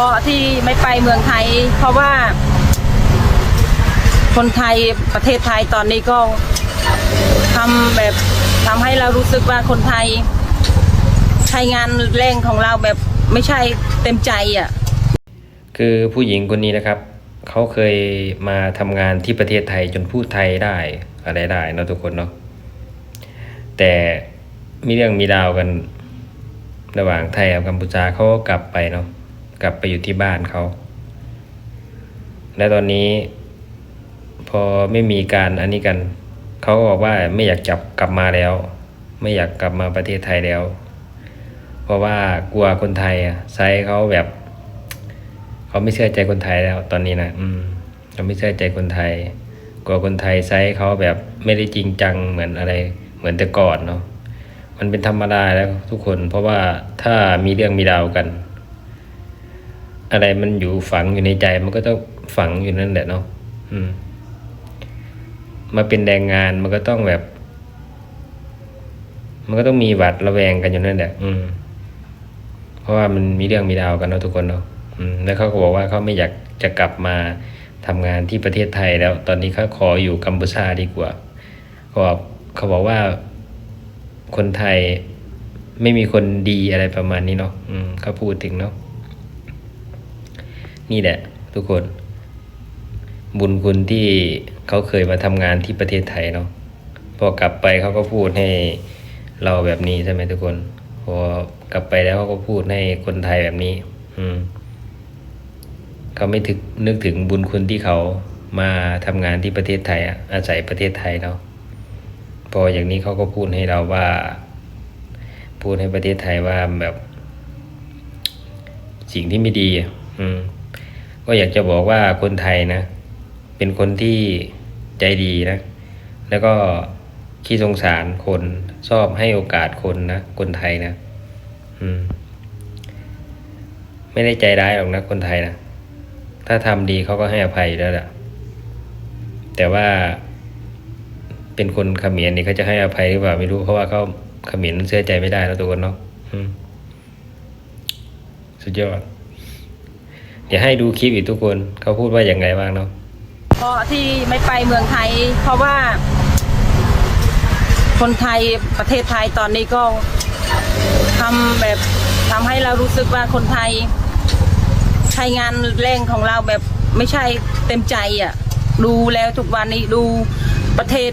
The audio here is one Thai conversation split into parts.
ราะที่ไม่ไปเมืองไทย เพราะว่า คนไทยประเทศไทยตอนนี้ก็ทำแบบทำให้เรารู้สึกว่าคนไทยใช้งานแรงของเราแบบไม่ใช่เต็มใจอะ คือผู้หญิงคนนี้นะครับ เขาเคยมาทำงานที่ประเทศไทยจนพูดไทยได้อะไรได้เนาะทุกคนเนาะแต่มีเรื่องมีราวกันระหว่างไทยกับกัมพูชาเขาก็กลับไปเนาะ กลับไปอยู่ที่บ้านเขา และตอนนี้ พอไม่มีการอันนี้กัน เขาก็บอกว่าไม่อยากจับกลับมาแล้ว ไม่อยากกลับมาประเทศไทยแล้ว เพราะว่ากลัวคนไทยอะไซส์เขาแบบเขาไม่เชื่อใจคนไทยแล้ว ตอนนี้นะอืมเขาไม่เชื่อใจคนไทย กลัวคนไทยไซส์เขาแบบไม่ได้จริงจังเหมือนอะไร เหมือนแต่ก่อนเนาะมันเป็นธรรมดาแล้วทุกคน เพราะว่าถ้ามีเรื่องมีราวกัน อะไรมันอยู่ฝังอยู่ในใจ มันก็ต้องฝังอยู่นั่นแหละเนาะอืม มาเป็นแรงงานมันก็ต้องแบบ มันก็ต้องมีหวัดระแวงกันอยู่นั่นแหละ อืม เพราะว่ามันมีเรื่องมีราวกันเนาะทุกคนเนาะอืม แล้วเขาก็บอกว่าเขาไม่อยากจะกลับมาทำงานที่ประเทศไทยแล้ว ตอนนี้เขาขออยู่กัมพูชาดีกว่าเขาบอกเขาบอกว่าคนไทยไม่มีคนดีอะไรประมาณนี้เนาะอืมเขาพูดถึงเนาะ นี่แหละ ทุกคน บุญคุณที่เขาเคยมาทำงานที่ประเทศไทยเนาะพอกลับไปเขาก็พูดให้เราแบบนี้ใช่ไหมทุกคน พอกลับไปแล้วเขาก็พูดให้คนไทยแบบนี้ อืมเขาไม่ถึกนึกถึงบุญคุณที่เขามาทำงานที่ประเทศไทยอะอาศัยประเทศไทยเนาะพออย่างนี้เขาก็พูดให้เราว่า พูดให้ประเทศไทยว่าแบบ สิ่งที่ไม่ดี อืม ก็อยากจะบอกว่าคนไทยนะ เป็นคนที่ใจดีนะ แล้วก็ขี้สงสารคนชอบให้โอกาสคนนะคนไทยนะอืม ไม่ได้ใจร้ายหรอกนะคนไทยนะถ้าทำดีเขาก็ให้อภัยแล้วแหละแต่ว่าเป็นคนขมรนี่เขาจะให้อภัยหรือเปล่าไม่รู้เพราะว่าเขาขมรเชื่อใจไม่ได้แล้วทุกคนเนาะสุดยอด เดี๋ยวให้ดูคลิปอีกทุกคนเขาพูดว่าอย่างไรบ้างเนาะเพราะที่ไม่ไปเมืองไทย เพราะว่า คนไทยประเทศไทยตอนนี้ก็ทำแบบทำให้เรารู้สึกว่าคนไทยใช้งานแรงของเราแบบไม่ใช่เต็มใจอะ ดูแล้วทุกวันนี้ดูประเทศ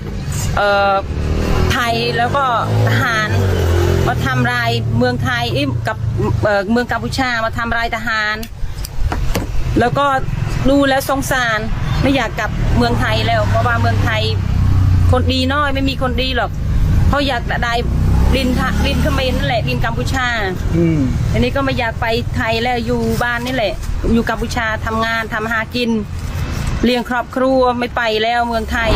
เอ่อไทยแล้วก็ทหารมาทำลายเมืองไทยเอ้กับเอ่อเมืองกัมพูชามาทำลายทหาร แล้วก็ดูแล้วสงสารไม่อยากกลับเมืองไทยแล้ว เพราะว่าเมืองไทย คนดีน้อยไม่มีคนดีหรอกเขาอยากได้ดินทะดินเขมรนั่นแหละดินกัมพูชา อืมอันนี้ก็ไม่อยากไปไทยแล้วอยู่บ้านนี่แหละ อยู่กัมพูชาทำงานทำหากิน เลี้ยงครอบครัวไม่ไปแล้วเมืองไทย